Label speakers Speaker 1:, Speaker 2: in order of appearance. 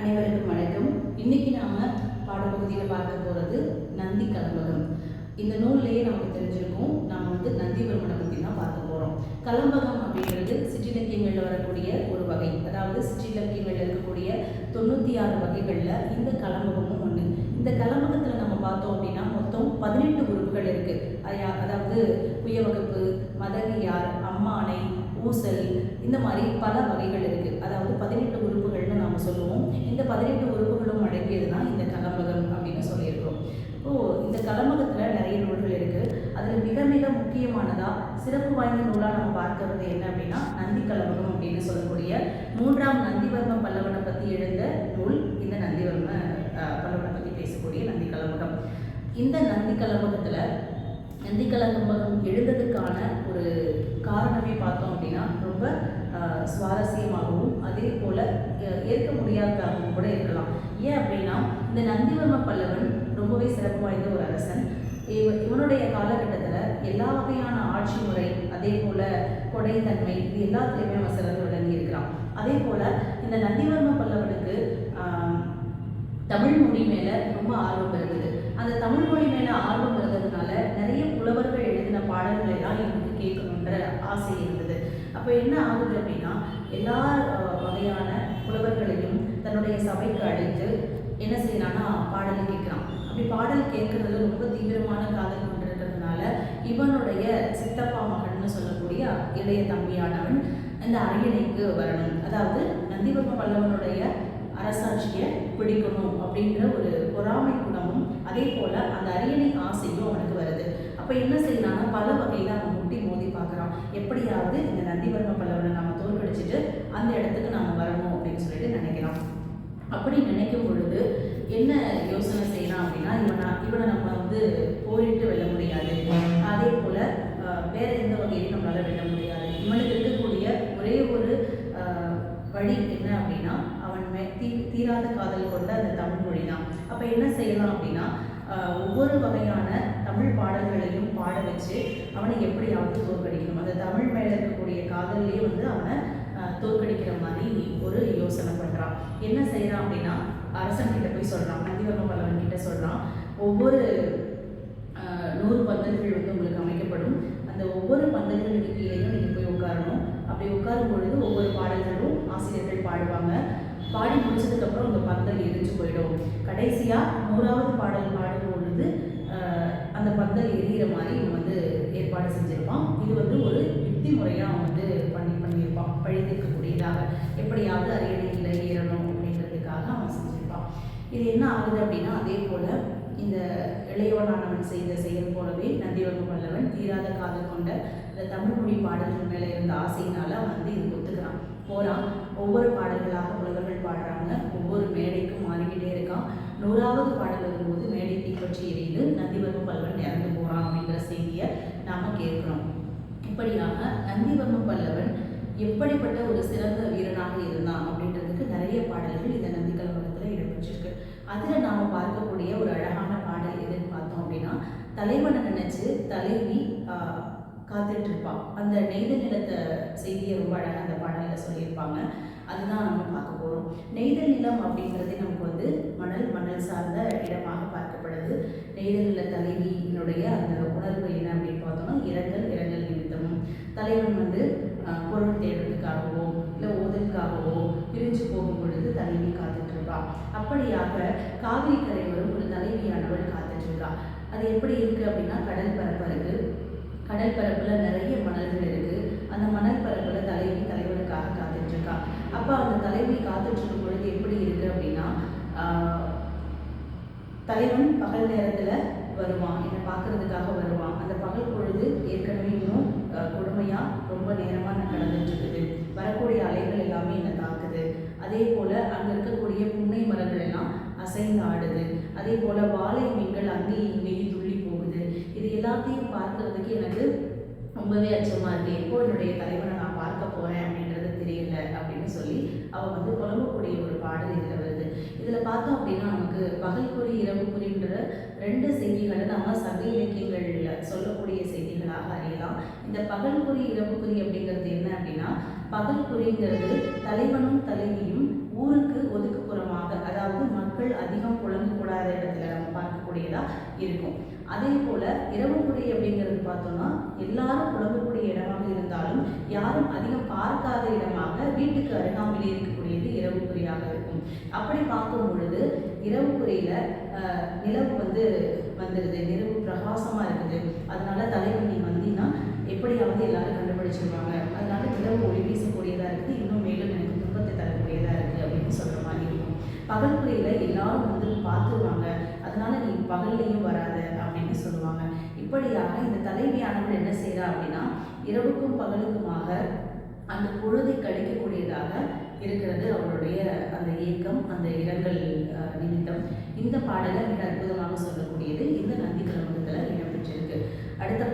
Speaker 1: அனைவருக்கும் வணக்கம். இன்னைக்கு நாம பாடப்பகுதியில் பார்க்க போகிறது நந்தி கலம்பகம். இந்த நூல்லையே நமக்கு தெரிஞ்சிருக்கும். நாம வந்து நந்திவர்மனை பற்றி தான் பார்க்க போகிறோம் கலம்பகம் அப்படிங்கிறது சிற்றிலக்கியங்களில் வரக்கூடிய ஒரு வகை. அதாவது சிற்றிலக்கியங்களில் இருக்கக்கூடிய தொண்ணூற்றி ஆறு வகைகளில் இந்த கலம்பகமும் ஒன்று இந்த கலம்பகத்தில் நம்ம பார்த்தோம் அப்படின்னா மொத்தம் பதினெட்டு உறுப்புகள் இருக்குது அதாவது உயவகுப்பு மதகியார் அம்மானை ஊசல் இந்த மாதிரி பல வகைகள் இருக்குது அதாவது பதினெட்டு உறுப்புகள்னு நாம் சொல்லுவோம். இந்த பதினெட்டு உறுப்புகளும் அடங்கியது தான் இந்த கலம்பகம் அப்படின்னு சொல்லியிருக்கிறோம். இப்போது இந்த கலம்பகத்தில் நிறைய நூல்கள் இருக்குது அதில் மிக மிக முக்கியமானதாக சிறப்பு வாய்ந்த நூலாக நம்ம பார்க்கறது என்ன அப்படின்னா நந்தி கலம்பகம் அப்படின்னு சொல்லக்கூடிய மூன்றாம் நந்திவர்ம பல்லவனை பற்றி எழுந்த நூல் இந்த நந்திவர்ம பல்லவனை பற்றி பேசக்கூடிய நந்தி கலம்பகம் இந்த நந்தி கலம்பகத்தில் நந்தி கலம்பகம் எழுந்ததுக்கான ஒரு காரணமே பார்த்தோம் அப்படின்னா ரொம்ப சுவாரஸ்யமாகவும் அதே போல் ஏற்க முடியாததாகவும் கூட இருக்கலாம். ஏன் அப்படின்னா இந்த நந்திவர்ம பல்லவன் ரொம்பவே சிறப்பு வாய்ந்த ஒரு அரசன். இவனுடைய காலகட்டத்தில் எல்லா வகையான ஆட்சி முறை அதே போல் கொடைத்தன்மை இது எல்லாத்துலேயுமே அவன் சிறந்து விளங்கி இருக்கிறான் அதே போல் இந்த நந்திவர்ம பல்லவனுக்கு தமிழ் மொழி மேலே ரொம்ப ஆர்வம் இருந்தது. அந்த தமிழ் மொழி மேலே ஆர்வம் இருந்ததுனால நிறைய புலவர்கள் எழுதின பாடல்கள் எல்லாம் எனக்கு கேட்கணுன்ற ஆசை இருந்தது. அப்போ என்ன ஆகுது அப்படின்னா எல்லா வகையான புலவர்களையும் தன்னுடைய சபைக்கு அழைத்து என்ன செய்யறான்னா பாடலை கேட்குறான். அப்படி பாடல் கேட்கறதுல ரொம்ப தீவிரமான காதல் கொண்டிருக்கிறதுனால இவனுடைய சித்தப்பா மகன்னு சொல்லக்கூடிய இளைய தம்பியானவன் இந்த அரியணைக்கு வரணும். அதாவது நந்திவர்ம பல்லவனுடைய அரசாட்சியை பிடிக்கணும் அப்படின்ற ஒரு பொறாமை குணமும் அதே போல் அந்த அரியணை ஆசையும் அவனுக்கு வருது. அப்போ என்ன செய்யலாம்னா பல வகையில் அவன் முட்டி மோதி பார்க்குறான். எப்படியாவது இந்த நந்திவர்ம பல்லவனை நம்ம தோற்கடிச்சிட்டு அந்த இடத்துக்கு நாம் வரணும் அப்படின்னு சொல்லிட்டு நினைக்கிறான். அப்படி நினைக்கும் பொழுது என்ன யோசனை செய்யலாம் அப்படின்னா இவனை இவனை நம்ம வந்து போரிட்டு வெல்ல முடியாது. அதே போல் வேற எந்த வகையிலும் நம்மளால் வெல்ல முடியாது. இவனுக்கு இருக்கக்கூடிய ஒரே ஒரு வழி என்ன அப்படின்னா அவன் மே தீ தீராத காதல் கொண்ட அந்த தமிழ் மொழி தான் அப்போ என்ன செய்யலாம் அப்படின்னா ஒவ்வொரு வகையான தமிழ் பாடல்களையும் பாட வச்சு அவனை எப்படியாவது தோற்கடிக்கணும். அந்த தமிழ் மேலே இருக்கக்கூடிய காதல்லையே வந்து அவனை தோற்கடிக்கிற மாதிரி ஒரு யோசனை பண்ணுறான் என்ன செய்கிறான் அப்படின்னா அரசன் கிட்ட போய் சொல்கிறான் நந்திவர்ம பல்லவன் கிட்ட சொல்கிறான் ஒவ்வொரு நூறு பந்தல்கள் வந்து உங்களுக்கு அமைக்கப்படும். அந்த ஒவ்வொரு பந்தல்களுக்கு கீழேயும் நீங்கள் போய் உட்காரணும். அப்படி உட்காரும் பொழுது ஒவ்வொரு பாடல்களும் ஆசிரியர்கள் பாடுவாங்க. பாடி முடிச்சதுக்கப்புறம் உங்கள் பந்தல் எரிஞ்சு போயிடும். கடைசியாக நூறாவது பாடல் பாடும் பொழுது அந்த பந்தல் எரியிற மாதிரி இவன் வந்து ஏற்பாடு செஞ்சிருப்பான். இது வந்து ஒரு யுக்தி முறையாக அவன் வந்து பண்ணி பண்ணியிருப்பான். பழித்திருக்கக்கூடியதாக. எப்படியாவது அரியணையில் ஏறணும் அப்படின்றதுக்காக அவன் செஞ்சிருப்பான். இது என்ன ஆகுது அப்படின்னா அதே போல் இந்த இளையவனானவன் செய்த செயல் போலவே நந்திவர்ம பல்லவன் தீராத காதல் கொண்ட இந்த தமிழ் மொழி பாடல்கள் மேலே இருந்த ஆசையினால அவன் வந்து இது ஒத்துக்கிறான். போகிறான் ஒவ்வொரு பாடல்களாக புலவர்கள் பாடுறாங்க. ஒவ்வொரு மேடைக்கும் மாறிக்கிட்டே இருக்கான் நூறாவது பாடல் வரும்போது மேடை தீப்பற்றி எரியுது நந்திவர்ம பல்லவன் இறந்து போகிறான் அப்படிங்கிற செய்தியை நாம் கேட்குறோம். இப்படியாக நந்திவர்ம பல்லவன் எப்படிப்பட்ட ஒரு சிறந்த வீரனாக இருந்தான் அப்படின்றதுக்கு நிறைய பாடல்கள் இந்த நந்திக்கலவரத்தில் இடம்பெற்றிருக்கு. அதில் நாம் பார்க்கக்கூடிய ஒரு அழகான பாடல் எதுன்னு பார்த்தோம் அப்படின்னா தலைவனை நினைச்சு தலைவி காத்துட்டு இருப்பான் அந்த நெய்த நிலத்தை செய்தியை ரொம்ப அழகாக அந்த பாடலில் சொல்லியிருப்பாங்க. அதுதான் நம்ம பார்க்க போகிறோம் நெய்தல் நிலம் அப்படிங்கிறதே நமக்கு வந்து மணல் மணல் சார்ந்த இடமாக பார்க்கப்படுது. நெய்தல் நில தலைவியினுடைய அந்த உணர்வு என்ன அப்படின்னு பார்த்தோம்னா இரங்கல் இரங்கல் நிமித்தமும். தலைவன் வந்து பொருள் தேடுறதுக்காகவோ இல்லை ஓதலுக்காகவோ பிரிஞ்சு போகும் பொழுது தலைவி காத்துட்டு இருப்பா அப்படியாக காவிரி கரையோரம் ஒரு தலைவியானவள் காத்துட்டு இருக்கா அது எப்படி இருக்குது அப்படின்னா கடல் பரப்பு கடல் பரப்புல நிறைய மணல்கள் இருக்கு. அந்த மணல் பரப்புல தலைவி தலைவனுக்காக காத்துட்டு இருக்கா அப்ப அந்த தலைவி காத்துட்டு இருக்கும் பொழுது எப்படி இருக்கு அப்படின்னா ஆஹ், தலைவன் பகல் நேரத்துல வருவான். என்னை பார்க்கறதுக்காக வருவான். அந்த பகல் பொழுது ஏற்கனவே இன்னும் அஹ், கொடுமையா ரொம்ப நேரமா நான் கடந்துட்டு இருக்குது வரக்கூடிய அலைகள் எல்லாமே என்னை தாக்குது. அதே போல அங்க இருக்கக்கூடிய புன்னை மரங்கள் எல்லாம் அசைந்து ஆடுது. அதே போல வாழை மீன்கள் அங்கேயும் இங்கேயும் துள்ளி போகுது இது எல்லாத்தையும் பார்க்கறதுக்கு எனக்கு ரொம்பவே அச்சமாக இருக்குது எப்போ என்னுடைய தலைவனை நான் பார்க்க போகிறேன் அப்படின்றது தெரியல அப்படின்னு சொல்லி அவள் வந்து புலம்பக்கூடிய ஒரு பாடல் இதில் வருது. இதில் பார்த்தோம் அப்படின்னா நமக்கு பகல்குறி இரவுக்குறின்ற ரெண்டு செய்திகளை நம்ம சக இலக்கியங்களில் சொல்லக்கூடிய செய்திகளாக அறியலாம். இந்த பகல்குறி குறி அப்படிங்கிறது என்ன அப்படின்னா பகல்குறிங்கிறது தலைவனும் தலைவியும் ஊருக்கு ஒதுக்குப்புறமாக மக்கள் அதிகம் புலங்கக்கூடாத இடத்துல நம்ம பார்க்கக்கூடியதாக இருக்கும். அதே போல குடி அப்படிங்கிறது பார்த்தோம்னா எல்லாரும் புலம்பக்கூடிய இடமாக இருந்தாலும் யாரும் அதிகம் பார்க்காத இடமாக வீட்டுக்கு அருகாமையில் இருக்கக்கூடியது இரவு குறியாக இருக்கும். அப்படி பார்க்கும் பொழுது இரவு ஆஹ், நிலவு வந்து வந்துடுது நிலவு பிரகாசமா இருக்குது. அதனால தலைவன் நீ வந்தீங்கன்னா எப்படியாவது எல்லாரும் கண்டுபிடிச்சிருவாங்க. அதனால நிலவு ஒளி வீசக்கூடியதா இருக்குது இன்னும் மேலும் எனக்கு துன்பத்தை தரக்கூடியதா இருக்குது. இருக்கும் பகல்குறையில எல்லாரும் வந்து பார்த்துருவாங்க. அதனால நீ பகல்லையும் வராத அப்படின்னு சொல்லுவாங்க. இப்படியாக இந்த தலைவியானவர் என்ன செய்றா அப்படின்னா இரவுக்கும் பகலுக்குமாக அந்த பொழுதை கழிக்கக்கூடியதாக இருக்கிறது அவருடைய அந்த ஏக்கம் அந்த இரங்கல் நிமித்தம். இந்த பாடலை மிக அற்புதமாக சொல்லக்கூடியது இந்த நந்தி கிழமத்தில் இடம்பெற்றிருக்கு. அடுத்த